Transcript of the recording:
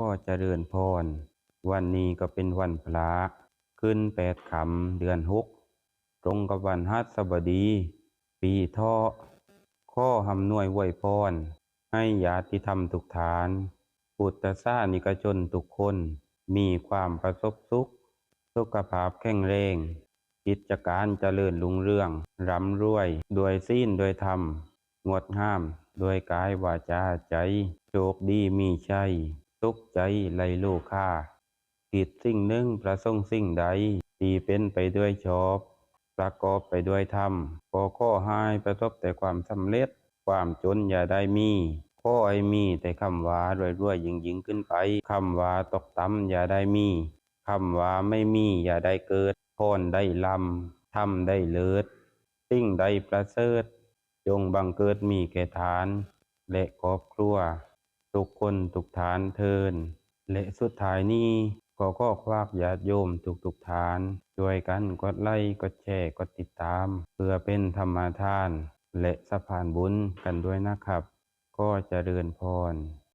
ก็เจริญพร วันนี้ก็เป็นวันพระขึ้นแปดคำเดือนหกตรงกับวันฮัสบดี ปีทาะข้อหำนวยไวยพร ให้ญาติธรรมทุกฐานพุทธศานิกชนทุกคน มีความประสบสุข สุขภาพแข็งแรงกิจการเจริญรุ่งเรืองร่ำรวยด้วยศีลด้วยธรรมงดงามด้วยกายวาจาใจ โชคดีมีชัย สุขใจไหลโลคาคิดสิ่งหนึ่งประสงค์สิ่งใดที่เป็นไปด้วยชอบ ประกอบไปด้วยธรรมก็ขอให้ประสบแต่ความสำเร็จ ความจนอย่าได้มีขอให้มีแต่คำว่ารวยๆยิ่งยิ่งขึ้นไปคำว่าตกต่ำอย่าได้มีคำว่าไม่มีอย่าได้เกิดพรได้ลำทำได้เลิศสิ่งใดประเสริฐจงบังเกิดมีแก่ฐาน และครอบครัว ทุกคนทุกฐานเทิน และสุดท้ายนี้ก็ขอฝากญาติโยมทุกๆฐาน ช่วยกันกดไลค์กดแชร์กดติดตาม เพื่อเป็นธรรมทาน และสะพานบุญกันด้วยนะครับ ก็จเจริญพร